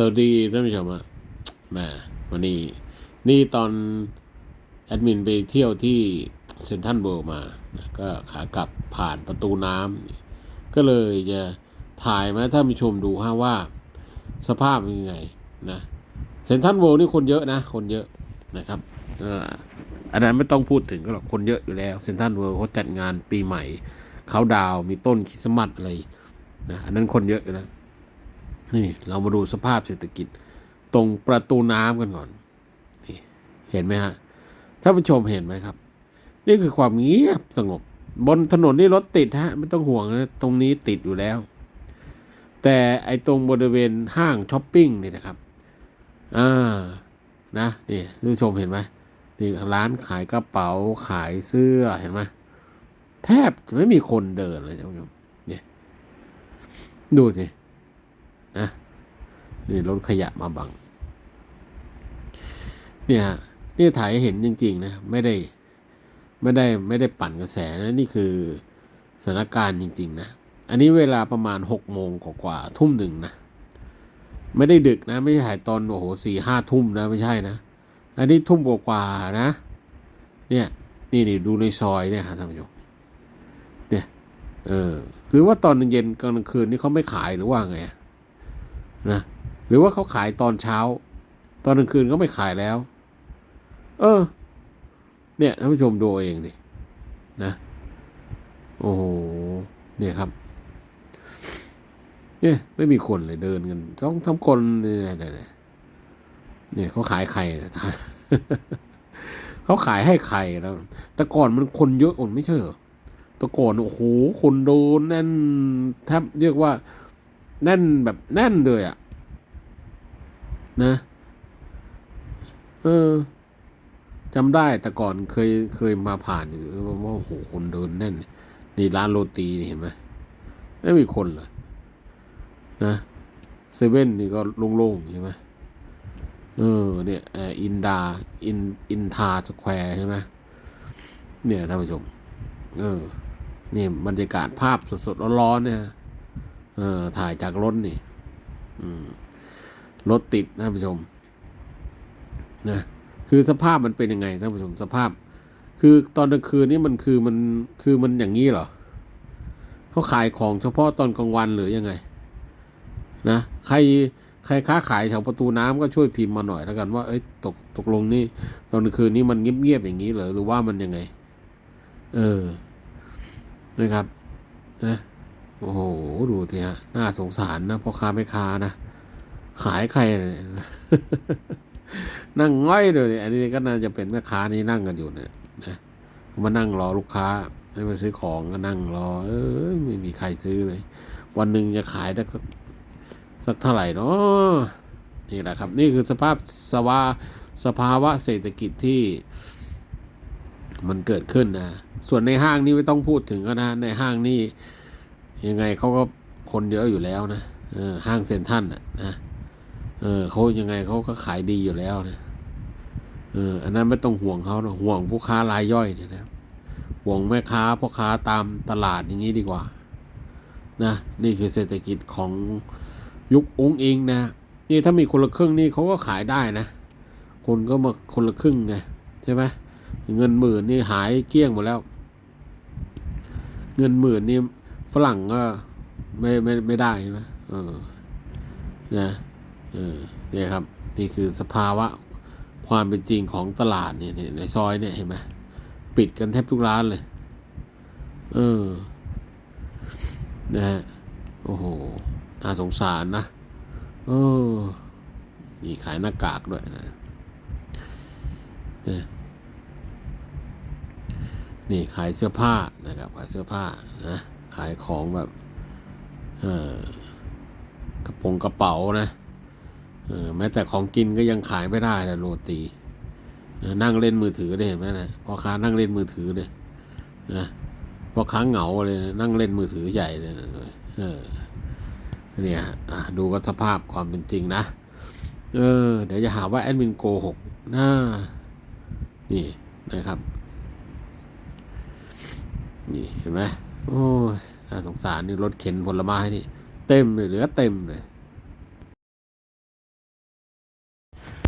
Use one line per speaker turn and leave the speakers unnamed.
สวัสดีท่านผู้ชมอะแหมวันนี้ นี่ตอนแอดมินไปเที่ยวที่เซนทรัลเวิลด์มานะก็ขากลับผ่านประตูน้ำก็เลยจะถ่ายมาท่านผู้ชมดูฮะว่า สภาพเป็นยังไงนะเซนทรัลเวิลด์นี่คนเยอะนะ คนเยอะนะครับอันนั้นไม่ต้องพูดถึงก็หรอกคนเยอะอยู่แล้วเซนทรัลเวิลด์เขาจัดงานปีใหม่เขาดาวมีต้นคริสต์มาสอะไรนะอันนั้นคนเยอะอยู่แล้ว นี่เรามาดูสภาพเศรษฐกิจตรงประตูน้ำกันก่อนนี่เห็นไหมฮะท่านผู้ชมเห็นไหมครับ นี่คือความเงียบสงบ บนถนนนี่รถติดฮะไม่ต้องห่วงนะตรงนี้ติดอยู่แล้ว แต่ไอ้ตรงบริเวณห้างช้อปปิ้งนี่นะครับอ่านะนี่ท่านผู้ชมเห็นไหมนี่ร้านขายกระเป๋าขายเสื้อเห็นไหมแทบจะไม่มีคนเดินเลยท่านผู้ชมเนี่ยดูสิ นี่รถขยะมาบัง เนี่ยฮะนี่ถ่ายเห็นจริง ๆ นะ ไม่ได้ไม่ได้ไม่ได้ปั่นกระแสนะนี่คือสถานการณ์จริง ๆ นะ อันนี้เวลาประมาณหกโมงกว่าทุ่มหนึ่งนะ ไม่ได้ดึกนะ ไม่ใช่ถ่ายตอนโอ้โหสี่ห้าทุ่มนะไม่ใช่นะ อันนี้ทุ่มกว่าๆนะ เนี่ยนี่นี่ดูในซอยเนี่ยฮะท่านผู้ชมเนี่ย เออ หรือว่าตอนเย็นกลางคืนนี่เขาไม่ขายหรือว่าไงนะ หรือว่าเขาขายตอนเช้า ตอนกลางคืนก็ไม่ขายแล้ว เออ เนี่ยท่านผู้ชมดูเองสินะโอ้โหเนี่ยครับ เนี่ย ไม่มีคนเลยเดินกันต้องทำคนเนี่ยเนี่ยเนี่ยเขาขายไข่นะท่านเขาขายให้ไข่แล้ว แต่ก่อนมันคนเยอะอ่นไม่ใช่เหรอแต่ก่อนโอ้โหคนโดนแน่นแทบเรียกว่า แน่นแบบแน่นเลยอะ นะเออจำได้แต่ก่อนเคยเคยมาผ่านอยู่ว่าโอ้โหคนเดินแน่นนี่ร้านโรตีนี่เห็นไหมไม่มีคนเลยนะเซเว่นนี่ก็โล่งๆใช่ไหมเออเนี่ยอินดาอินอินทาสแควร์ใช่ไหมเนี่ยท่านผู้ชม เออเนี่ยบรรยากาศภาพสดๆร้อนๆเนี่ยเออถ่ายจากรถนี่ อืม รถติดนะท่านผู้ชมนะคือสภาพมันเป็นยังไงท่านผู้ชมสภาพ คือตอนกลางคืนนี่มันคือมันคือมันอย่างนี้เหรอเขาขายของเฉพาะตอนกลางวันหรือยังไง นะใครใครค้าขายแถวประตูน้ำก็ช่วยพิมพ์มาหน่อยแล้วกันว่าเอ้ยตกตกลงนี่ตอนกลางคืนนี่มันเงียบๆอย่างนี้เหรอหรือว่ามันยังไง เออนะครับนะโอ้โหดูสิฮะน่าสงสารนะพ่อค้าแม่ค้านะ ขายใครเนี่ยนั่งง่อยเลยอันนี้ก็น่าจะเป็นแม่ค้านี่นั่งกันอยู่เนี่ยนะมานั่งรอลูกค้าให้มาซื้อของก็นั่งรอ เออไม่มีใครซื้อเลย วันหนึ่งจะขายได้สักสักเท่าไหร่เนาะนี่แหละครับ นี่คือสภาพสวาสภาวะเศรษฐกิจที่มันเกิดขึ้นนะ ส่วนในห้างนี่ไม่ต้องพูดถึงก็นะ ในห้างนี่ยังไงเขาก็คนเยอะอยู่แล้วนะออห้างเซ็นทรัลน่ะนะ เออเขายังไงเขาก็ขายดีอยู่แล้วนะเอออันนั้นไม่ต้องห่วงเขานะห่วงผู้ค้ารายย่อยเนี่ยนะห่วงแม่ค้าพ่อค้าตามตลาดอย่างนี้ดีกว่านะนี่คือเศรษฐกิจของยุคองค์เองนะนี่ถ้ามีคนละครึ่งนี่เขาก็ขายได้นะ คนก็มาคนละครึ่งไงใช่ไหมเงินหมื่นนี่หายเกลี้ยงหมดแล้ว เงินหมื่นนี่ฝรั่งก็ไม่ไม่ไม่ได้ใช่ไหมเออนะ เออเนี่ยครับ นี่คือสภาวะความเป็นจริงของตลาดเนี่ยในซอยเนี่ยเห็นไหมปิดกันแทบทุกร้านเลย เออ นะฮะ โอ้โห น่าสงสารนะ เออนี่ขายหน้ากากด้วยนะเนี่ยนี่ขายเสื้อผ้านะครับขายเสื้อผ้านะ ขายของแบบ เออกระโปรงกระเป๋านะ เออแม้แต่ของกินก็ยังขายไม่ได้นะโรตีนั่งเล่นมือถือได้เห็นไหมนะพ่อค้านั่งเล่นมือถือเลยนะพ่อค้าเหงาเลยนั่งเล่นมือถือใหญ่เลยนะเออเนี่ยดูก็สภาพความเป็นจริงนะเออเดี๋ยวจะหาว่าแอดมินโกหกนะนี่นะครับนี่เห็นไหมโอ้ยน่าสงสารนี่รถเข็นผลไม้นี่ เต็มเลยเหลือเต็มเลย